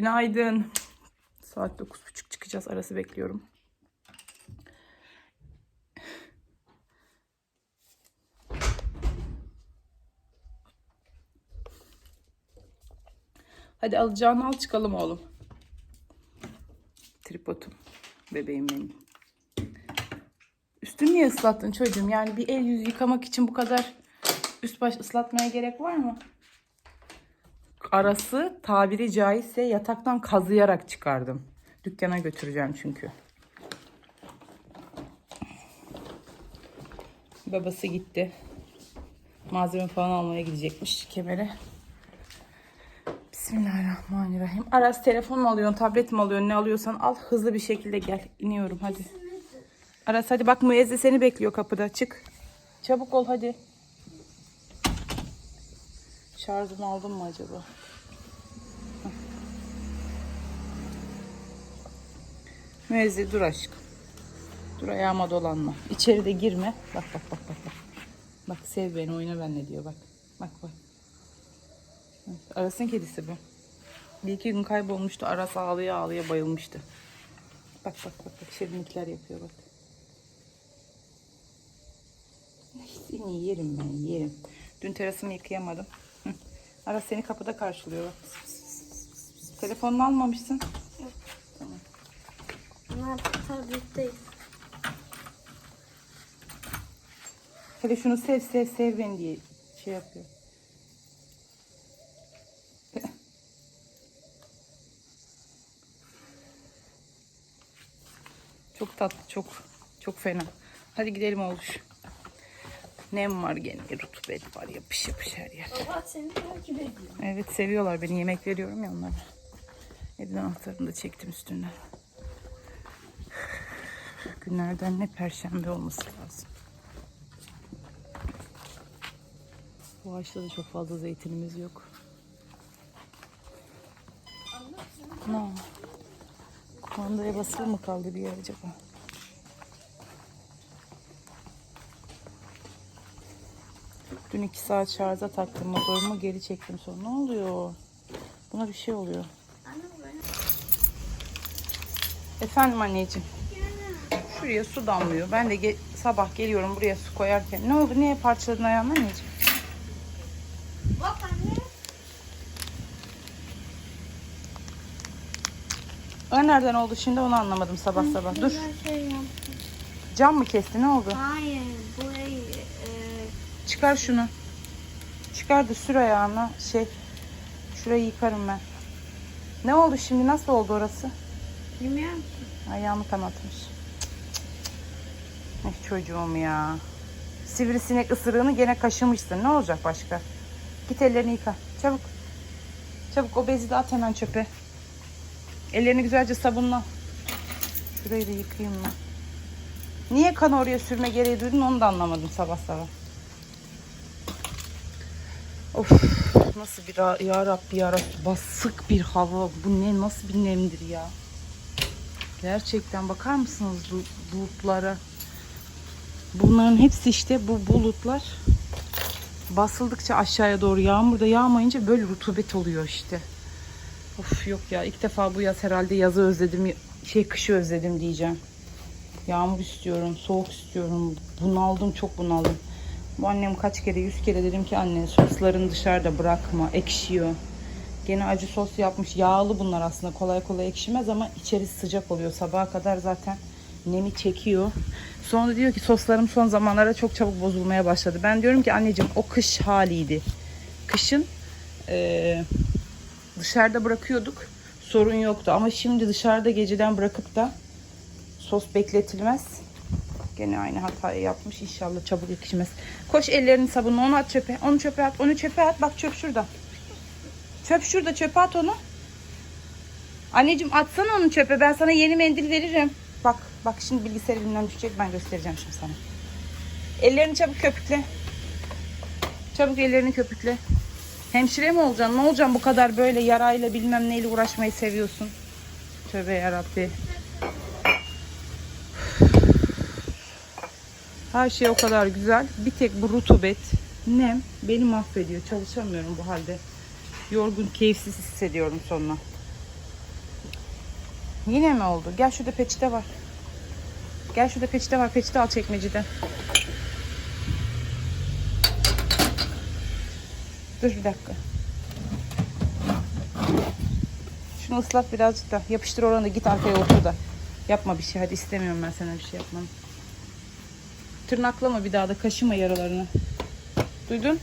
Günaydın. Saat 9.30 çıkacağız. Arası bekliyorum. Hadi alacağını al çıkalım oğlum. Tripodum. Bebeğim benim. Üstünü niye ıslattın çocuğum? Yani bir el yüz yıkamak için bu kadar üst baş ıslatmaya gerek var mı? Arası tabiri caizse yataktan kazıyarak çıkardım. Dükkana götüreceğim çünkü. Babası gitti. Malzeme falan almaya gidecekmiş kemere. Bismillahirrahmanirrahim. Aras telefon mu alıyorsun, tablet mi alıyorsun, ne alıyorsan al. Hızlı bir şekilde gel. İniyorum hadi. Aras hadi bak Müezze seni bekliyor kapıda. Çık. Çabuk ol hadi. Şarjını aldın mı acaba? Hah. Müezze dur aşkım. Dur ayağıma dolanma. İçeride girme. Bak bak bak bak. Bak, bak sev beni oyna benimle diyor bak. Bak bak. Aras'ın kedisi bu. Bir iki gün kaybolmuştu. Aras ağlaya ağlaya bayılmıştı. Bak bak bak bak şirinlikler yapıyor bak. Seni yerim ben yerim. Dün terasımı yıkayamadım. Hı. Aras seni kapıda karşılıyor bak. Telefonunu almamışsın. Ama tabletteyiz. Hele şunu sev sev sev beni diye şey yapıyor. Çok tatlı, çok çok fena. Hadi gidelim oluş. Nem var gene, rutubet var, yapış yapış her yer. Baba seni takip ediyor. Evet seviyorlar beni, yemek veriyorum ya onlara. Evin anahtarını da çektim üstünden. Günlerden ne perşembe olması lazım. Bu ağaçta da çok fazla zeytinimiz yok. Ne? Kumandaya basılı mı kaldı bir yer acaba? Dün iki saat şarja taktım motorumu geri çektim sonra. Ne oluyor? Buna bir şey oluyor. Efendim anneciğim. Şuraya su damlıyor. Ben de ge- sabah geliyorum buraya su koyarken. Ne oldu? Niye parçaladın ayağını anneciğim? Bak anne. O nereden oldu şimdi onu anlamadım sabah sabah. Dur. Şey. Cam mı kesti? Ne oldu? Hayır. Burayı e, Çıkar şunu. Çıkar da sür ayağına. Şey. Şurayı yıkarım ben. Ne oldu şimdi? Nasıl oldu orası? bilmiyorum ki. Ayağımı kanatmış. Eh çocuğum ya. Sivrisinek ısırığını gene kaşımışsın. Ne olacak başka? Git ellerini yıka. Çabuk. Çabuk o bezi de at hemen çöpe. Ellerini güzelce sabunla. Şurayı da yıkayayım ben. Niye kan oraya sürme gereği duydun onu da anlamadım sabah sabah. Of nasıl bir ya Rabbi ya Rabbi basık bir hava. Bu ne nasıl bir nemdir ya. Gerçekten bakar mısınız bu bulutlara? Bunların hepsi işte bu bulutlar basıldıkça aşağıya doğru yağmur da yağmayınca böyle rutubet oluyor işte. Of yok ya ilk defa bu yaz herhalde yazı özledim şey kışı özledim diyeceğim. Yağmur istiyorum, soğuk istiyorum. Bunaldım çok bunaldım. Bu annem kaç kere yüz kere dedim ki anne soslarını dışarıda bırakma ekşiyor. Gene acı sos yapmış. Yağlı bunlar aslında. Kolay kolay ekşimez ama içerisi sıcak oluyor. Sabaha kadar zaten nemi çekiyor. Sonra diyor ki soslarım son zamanlarda çok çabuk bozulmaya başladı. Ben diyorum ki anneciğim o kış haliydi. Kışın eee, dışarıda bırakıyorduk. Sorun yoktu. Ama şimdi dışarıda geceden bırakıp da sos bekletilmez. Gene aynı hatayı yapmış. İnşallah çabuk ekşimez. Koş ellerini sabunla onu at çöpe. Onu çöpe at. Onu çöpe at. Bak çöp şurada. Çöp şurada çöpe at onu. Anneciğim atsana onu çöpe. Ben sana yeni mendil veririm. Bak bak şimdi bilgisayar elimden düşecek. Ben göstereceğim şimdi sana. Ellerini çabuk köpükle. Çabuk ellerini köpükle. Hemşire mi olacaksın? Ne olacaksın bu kadar böyle yarayla bilmem neyle uğraşmayı seviyorsun? Tövbe yarabbi. Her şey o kadar güzel. Bir tek bu rutubet, nem beni mahvediyor. Çalışamıyorum bu halde. Yorgun, keyifsiz hissediyorum sonra. Yine mi oldu? Gel şurada peçete var. Gel şurada peçete var. Peçete al çekmeceden. Dur bir dakika. Şunu ıslat birazcık da. Yapıştır oranı git arkaya otur da. Yapma bir şey hadi istemiyorum ben sana bir şey yapmanı. Tırnaklama bir daha da kaşıma yaralarını. Duydun?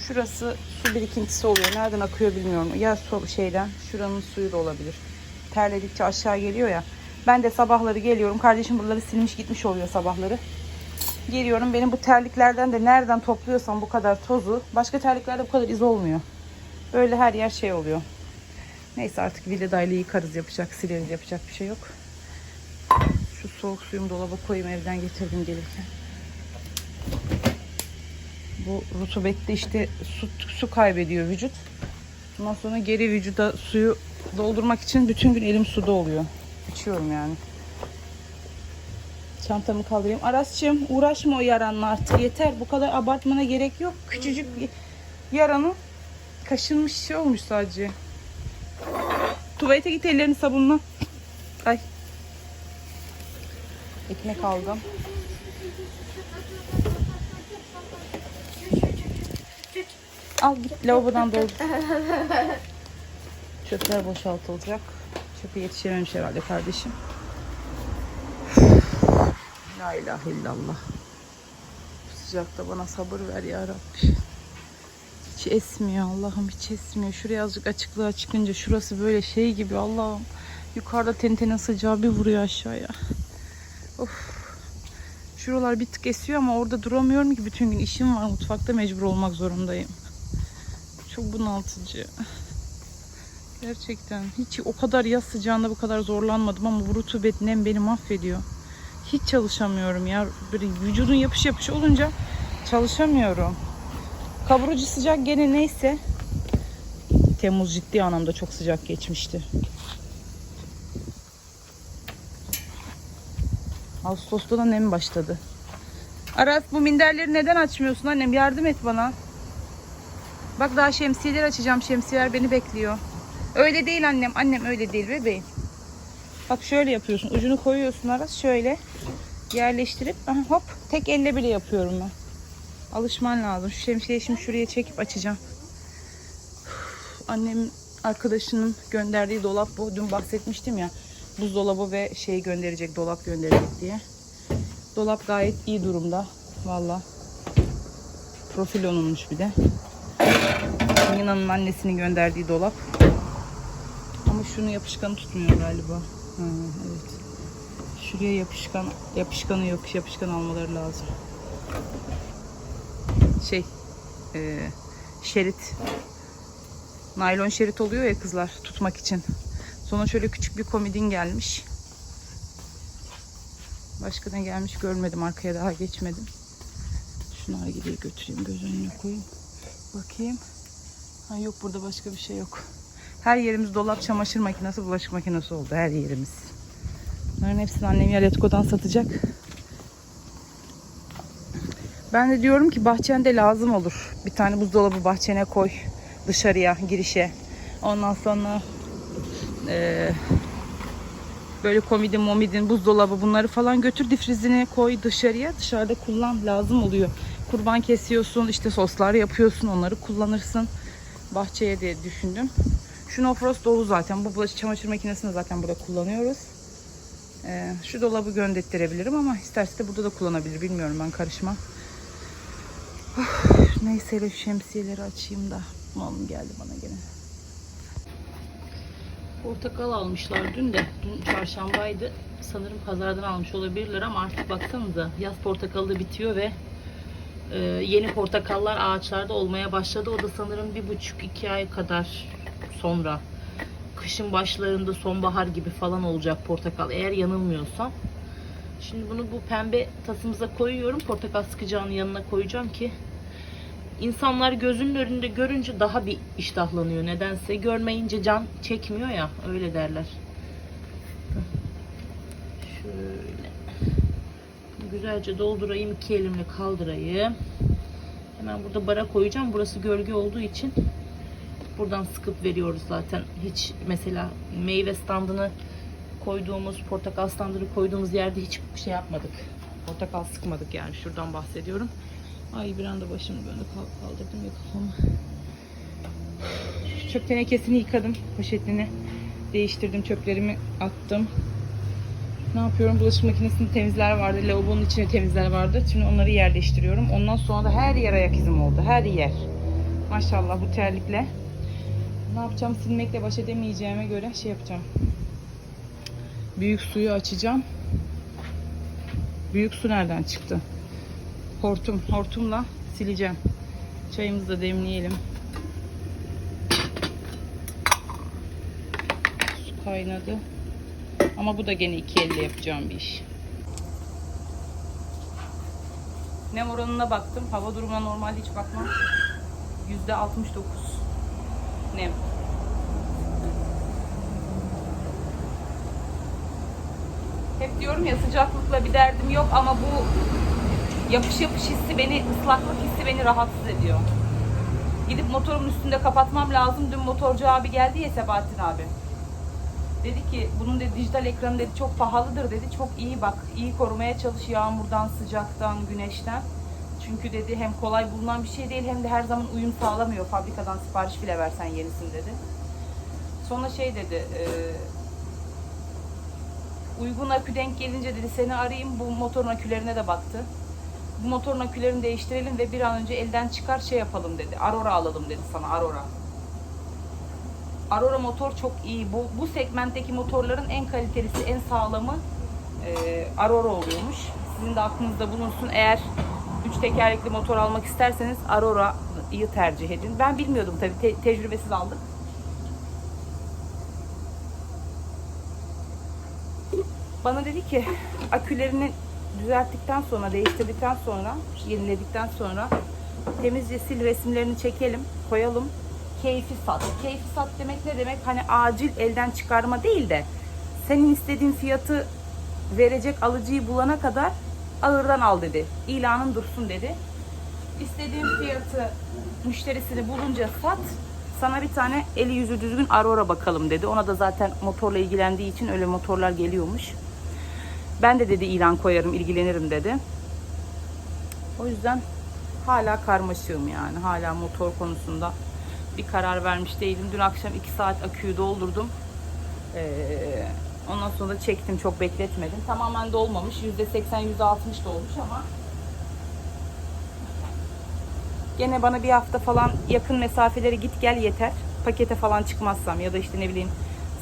Şurası su birikintisi oluyor. Nereden akıyor bilmiyorum. Ya su şeyden, şuranın suyu da olabilir. Terledikçe aşağı geliyor ya. Ben de sabahları geliyorum. Kardeşim buraları silmiş gitmiş oluyor sabahları. Geliyorum. Benim bu terliklerden de nereden topluyorsam bu kadar tozu. Başka terliklerde bu kadar iz olmuyor. Böyle her yer şey oluyor. Neyse artık villadayla yıkarız yapacak, sileriz yapacak bir şey yok. Şu soğuk suyumu dolaba koyayım evden getirdim gelirken. Bu rutubette işte su, su kaybediyor vücut. Ondan sonra geri vücuda suyu doldurmak için bütün gün elim suda oluyor. İçiyorum yani. Çantamı kaldırayım. Arasçığım uğraşma o yaranla artık yeter. Bu kadar abartmana gerek yok. Küçücük yaranı kaşınmış şey olmuş sadece. Tuvalete git ellerini sabunla. Ay. Ekmek aldım. Al git lavabodan doldur. Çöpler boşaltılacak. Çöpe yetişememiş herhalde kardeşim. La ilahe illallah. Bu sıcakta bana sabır ver ya Rabbi. Esmiyor Allah'ım hiç esmiyor. Şuraya azıcık açıklığa çıkınca şurası böyle şey gibi Allah'ım. Yukarıda tentenin sıcağı bir vuruyor aşağıya. Of. Şuralar bir tık esiyor ama orada duramıyorum ki bütün gün işim var. Mutfakta mecbur olmak zorundayım. Çok bunaltıcı. Gerçekten hiç o kadar yaz sıcağında bu kadar zorlanmadım ama bu rutubet nem beni mahvediyor. Hiç çalışamıyorum ya. Böyle vücudun yapış yapış olunca çalışamıyorum. Kavurucu sıcak gene neyse. Temmuz ciddi anlamda çok sıcak geçmişti. Ağustos'ta da nem başladı. Aras bu minderleri neden açmıyorsun annem? Yardım et bana. Bak daha şemsiyeler açacağım. Şemsiyeler beni bekliyor. Öyle değil annem. Annem öyle değil bebeğim. Bak şöyle yapıyorsun. Ucunu koyuyorsun Aras. Şöyle yerleştirip hop tek elle bile yapıyorum ben. Alışman lazım. Şu şemsiyeyi şimdi şuraya çekip açacağım. Üf, Annemin arkadaşının gönderdiği dolap bu. Dün bahsetmiştim ya. Buzdolabı ve şey gönderecek, dolap gönderecek diye. Dolap gayet iyi durumda. Valla. Profilonunmuş bir de. Yunan'ın annesinin gönderdiği dolap. Ama şunu yapışkanı tutmuyor galiba. Ha, evet. Şuraya yapışkan yapışkanı yok. Yapışkan almaları lazım. Şey e, şerit naylon şerit oluyor ya kızlar tutmak için. Sonra şöyle küçük bir komodin gelmiş. Başka ne gelmiş görmedim. Arkaya daha geçmedim. Şunları gideyim götüreyim. Göz önüne koyayım. Bakayım. Ha, yok burada başka bir şey yok. Her yerimiz dolap, çamaşır makinesi, bulaşık makinesi oldu. Her yerimiz. Bunların hepsini annem Yaletko'dan satacak. Ben de diyorum ki bahçende lazım olur. Bir tane buzdolabı bahçene koy. Dışarıya, girişe. Ondan sonra eee, böyle komidin, momidin, buzdolabı bunları falan götür difrizine koy dışarıya. Dışarıda kullan lazım oluyor. Kurban kesiyorsun, işte soslar yapıyorsun, onları kullanırsın. Bahçeye diye düşündüm. Şu nofros dolu zaten. Bu bulaşık çamaşır makinesini zaten burada kullanıyoruz. Ee, şu dolabı gönderttirebilirim ama isterse de burada da kullanabilir. Bilmiyorum ben karışma. Neyse hele şemsiyeleri açayım da. Malım geldi bana gene. Portakal almışlar dün de. Dün çarşambaydı. Sanırım pazardan almış olabilirler ama artık baksanıza yaz portakalı da bitiyor ve e, yeni portakallar ağaçlarda olmaya başladı. O da sanırım bir buçuk iki ay kadar sonra kışın başlarında sonbahar gibi falan olacak portakal eğer yanılmıyorsam. Şimdi bunu bu pembe tasımıza koyuyorum. Portakal sıkacağının yanına koyacağım ki insanlar gözünün önünde görünce daha bir iştahlanıyor. Nedense görmeyince can çekmiyor ya öyle derler. Şöyle güzelce doldurayım iki elimle kaldırayım. Hemen burada bara koyacağım. Burası gölge olduğu için buradan sıkıp veriyoruz zaten. Hiç mesela meyve standını koyduğumuz, portakal standını koyduğumuz yerde hiç şey yapmadık. Portakal sıkmadık yani şuradan bahsediyorum. Ay bir anda başımı böyle kal- kaldırdım ya kafamı. Çöp tenekesini yıkadım. Poşetini değiştirdim. Çöplerimi attım. Ne yapıyorum? Bulaşık makinesinde temizler vardı. Lavabonun içine temizler vardı. Şimdi onları yerleştiriyorum. Ondan sonra da her yer ayak izim oldu. Her yer. Maşallah bu terlikle. Ne yapacağım? Silmekle baş edemeyeceğime göre şey yapacağım. Büyük suyu açacağım. Büyük su nereden çıktı? Hortum. Hortumla sileceğim. Çayımızı da demleyelim. Su kaynadı. Ama bu da gene iki elle yapacağım bir iş. Nem oranına baktım. Hava durumuna normalde hiç bakmam. Yüzde 69 nem. Hep diyorum ya sıcaklıkla bir derdim yok ama bu yapış yapış hissi beni, ıslaklık hissi beni rahatsız ediyor. Gidip motorumun üstünde kapatmam lazım. Dün motorcu abi geldi ya Sebahattin abi. Dedi ki bunun dedi dijital ekranı dedi çok pahalıdır dedi. Çok iyi bak. iyi korumaya çalış yağmurdan, sıcaktan, güneşten. Çünkü dedi hem kolay bulunan bir şey değil hem de her zaman uyum sağlamıyor. Fabrikadan sipariş bile versen yenisini dedi. Sonra şey dedi. Uygun akü denk gelince dedi seni arayayım. Bu motorun akülerine de baktı. Bu motorun akülerini değiştirelim ve bir an önce elden çıkar şey yapalım dedi. Aurora alalım dedi sana Aurora. Aurora motor çok iyi. Bu, bu segmentteki motorların en kalitelisi, en sağlamı e, Aurora oluyormuş. Sizin de aklınızda bulunsun. Eğer üç tekerlekli motor almak isterseniz Aurora'yı tercih edin. Ben bilmiyordum tabii. te- tecrübesiz aldım. Bana dedi ki akülerini düzelttikten sonra, değiştirdikten sonra, yeniledikten sonra temizce sil resimlerini çekelim, koyalım. Keyfi sat. Keyfi sat demek ne demek? Hani acil elden çıkarma değil de senin istediğin fiyatı verecek alıcıyı bulana kadar ağırdan al dedi. İlanın dursun dedi. İstediğin fiyatı müşterisini bulunca sat. Sana bir tane eli yüzü düzgün Aurora bakalım dedi. Ona da zaten motorla ilgilendiği için öyle motorlar geliyormuş. Ben de dedi ilan koyarım, ilgilenirim dedi. O yüzden hala karmaşığım yani. Hala motor konusunda bir karar vermiş değilim. Dün akşam 2 saat aküyü doldurdum. Ee, ondan sonra da çektim çok bekletmedim. Tamamen dolmamış. %80 %60 dolmuş ama gene bana bir hafta falan yakın mesafeleri git gel yeter. Pakete falan çıkmazsam ya da işte ne bileyim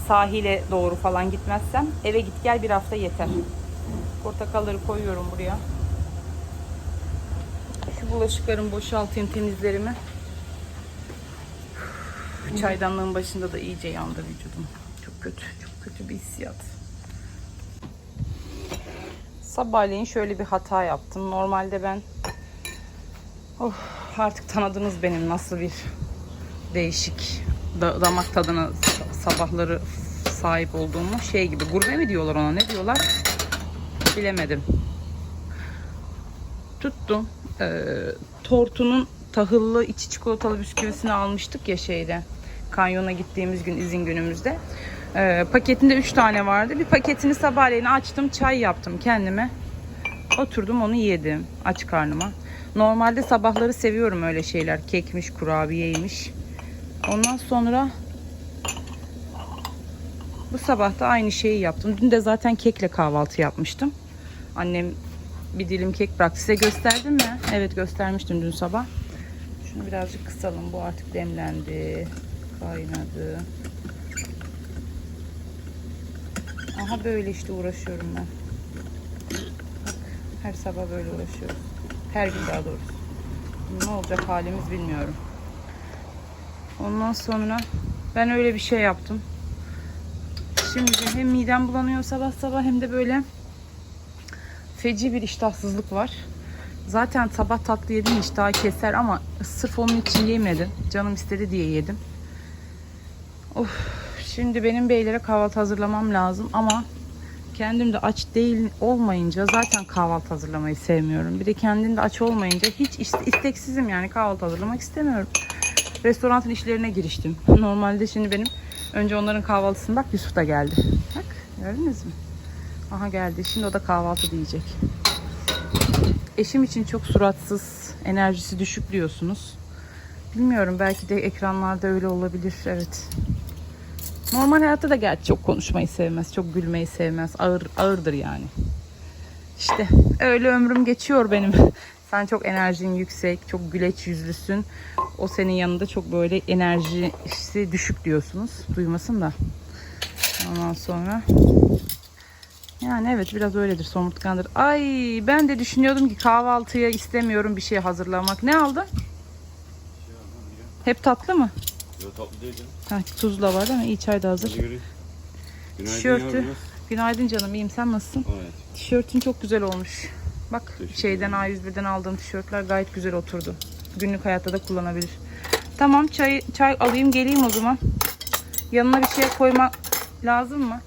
sahile doğru falan gitmezsem eve git gel bir hafta yeter. Portakalları koyuyorum buraya. Şu bulaşıkların boşaltayım temizlerimi. Çaydanlığın başında da iyice yandı vücudum. Çok kötü, çok kötü bir hissiyat. Sabahleyin şöyle bir hata yaptım. Normalde ben oh, artık tanıdınız benim nasıl bir değişik da- damak tadına sa- sabahları sahip olduğumu. Şey gibi gurme mi diyorlar ona ne diyorlar bilemedim. Tuttum. Ee, tortunun tahıllı içi çikolatalı bisküvisini almıştık ya şeyde. Kanyona gittiğimiz gün izin günümüzde. Ee, paketinde 3 tane vardı. Bir paketini sabahleyin açtım. Çay yaptım kendime. Oturdum onu yedim aç karnıma. Normalde sabahları seviyorum öyle şeyler. Kekmiş, kurabiyeymiş. Ondan sonra bu sabah da aynı şeyi yaptım. Dün de zaten kekle kahvaltı yapmıştım. Annem bir dilim kek bıraktı. Size gösterdim mi? Evet göstermiştim dün sabah. Şunu birazcık kısalım. Bu artık demlendi. Kaynadı. Aha böyle işte uğraşıyorum ben. Bak, her sabah böyle uğraşıyoruz. Her gün daha doğrusu. Ne olacak halimiz bilmiyorum. Ondan sonra ben öyle bir şey yaptım. Şimdi hem midem bulanıyor sabah sabah hem de böyle feci bir iştahsızlık var. Zaten sabah tatlı yedim iştahı keser ama sırf onun için yemedim. Canım istedi diye yedim. Of, şimdi benim beylere kahvaltı hazırlamam lazım ama kendim de aç değil olmayınca zaten kahvaltı hazırlamayı sevmiyorum. Bir de kendim de aç olmayınca hiç iste- isteksizim yani kahvaltı hazırlamak istemiyorum. restoranın işlerine giriştim. Normalde şimdi benim önce onların kahvaltısını bak Yusuf da geldi. Bak gördünüz mü? Aha geldi. Şimdi o da kahvaltı diyecek. Eşim için çok suratsız, enerjisi düşük diyorsunuz. Bilmiyorum belki de ekranlarda öyle olabilir. Evet. Normal hayatta da gerçi çok konuşmayı sevmez, çok gülmeyi sevmez. Ağır ağırdır yani. İşte öyle ömrüm geçiyor benim. Sen çok enerjin yüksek, çok güleç yüzlüsün. O senin yanında çok böyle enerjisi düşük diyorsunuz. Duymasın da. Ondan sonra yani evet biraz öyledir somurtkandır. Ay ben de düşünüyordum ki kahvaltıya istemiyorum bir şey hazırlamak. Ne aldın? Hep tatlı mı? Yok tatlı değil canım. Ha, tuzla var değil mi? İyi çay da hazır. Günaydın Tişörtü. yavrum. Günaydın canım iyiyim sen nasılsın? Evet. Tişörtün çok güzel olmuş. Bak Teşekkür şeyden A101'den aldığım tişörtler gayet güzel oturdu. Günlük hayatta da kullanabilir. Tamam çay çay alayım geleyim o zaman. Yanına bir şey koyma lazım mı?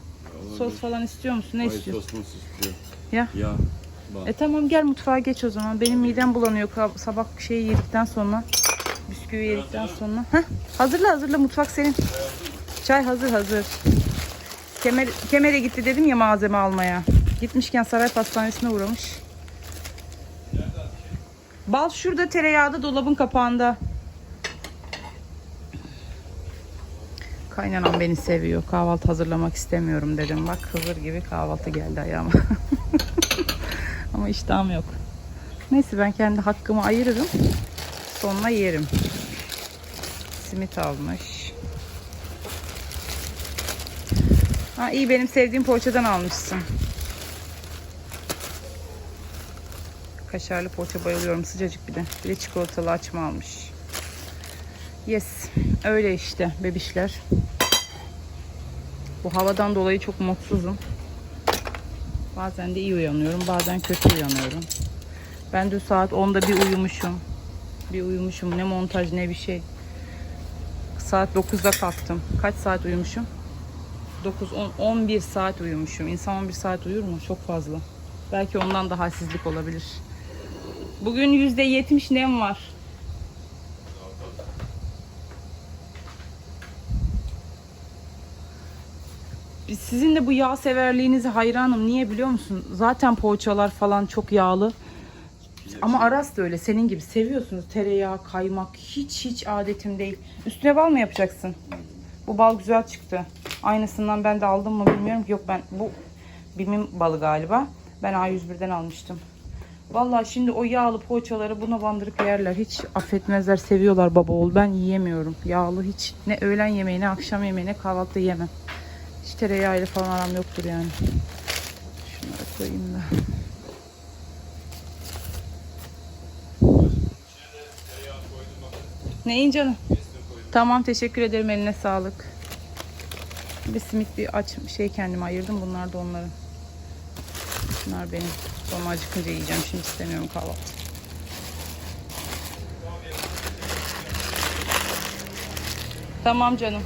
Sos falan istiyor musun? Ne Ay istiyorsun? sos sos istiyor. Ya. Ya. Bak. E tamam gel mutfağa geç o zaman. Benim midem bulanıyor sabah şeyi yedikten sonra. Bisküvi yedikten sonra. Heh, hazırla hazırla mutfak senin. Çay hazır hazır. Kemer, kemere gitti dedim ya malzeme almaya. Gitmişken saray pastanesine uğramış. Bal şurada tereyağda dolabın kapağında. Kaynanam beni seviyor. Kahvaltı hazırlamak istemiyorum dedim. Bak Hızır gibi kahvaltı geldi ayağıma. Ama iştahım yok. Neyse ben kendi hakkımı ayırırım. Sonuna yerim. Simit almış. Ha iyi benim sevdiğim poğaçadan almışsın. Kaşarlı poğaça bayılıyorum sıcacık bir de. Bir de çikolatalı açma almış. Yes. Öyle işte bebişler. Bu havadan dolayı çok mutsuzum. Bazen de iyi uyanıyorum, bazen kötü uyanıyorum. Ben dün saat 10'da bir uyumuşum. Bir uyumuşum. Ne montaj ne bir şey. Saat 9'da kalktım. Kaç saat uyumuşum? 9 10 11 saat uyumuşum. İnsan 11 saat uyur mu? Çok fazla. Belki ondan da halsizlik olabilir. Bugün %70 nem var. Sizin de bu yağ severliğinize hayranım. Niye biliyor musun? Zaten poğaçalar falan çok yağlı. Ama Aras da öyle senin gibi seviyorsunuz. Tereyağı, kaymak hiç hiç adetim değil. Üstüne bal mı yapacaksın? Bu bal güzel çıktı. Aynısından ben de aldım mı bilmiyorum ki. Yok ben bu Bim'in balı galiba. Ben A101'den almıştım. Vallahi şimdi o yağlı poğaçaları buna bandırıp yerler. Hiç affetmezler. Seviyorlar baba oğul. Ben yiyemiyorum. Yağlı hiç. Ne öğlen yemeği ne akşam yemeği ne kahvaltıda yemem. Hiç tereyağıyla falan aram yoktur yani. Şunları koyayım da. Neyin canım? Tamam teşekkür ederim eline sağlık. Bir simit bir aç şey kendime ayırdım. Bunlar da onların. Bunlar benim. Sonra acıkınca yiyeceğim. Şimdi istemiyorum kahvaltı. Tamam canım.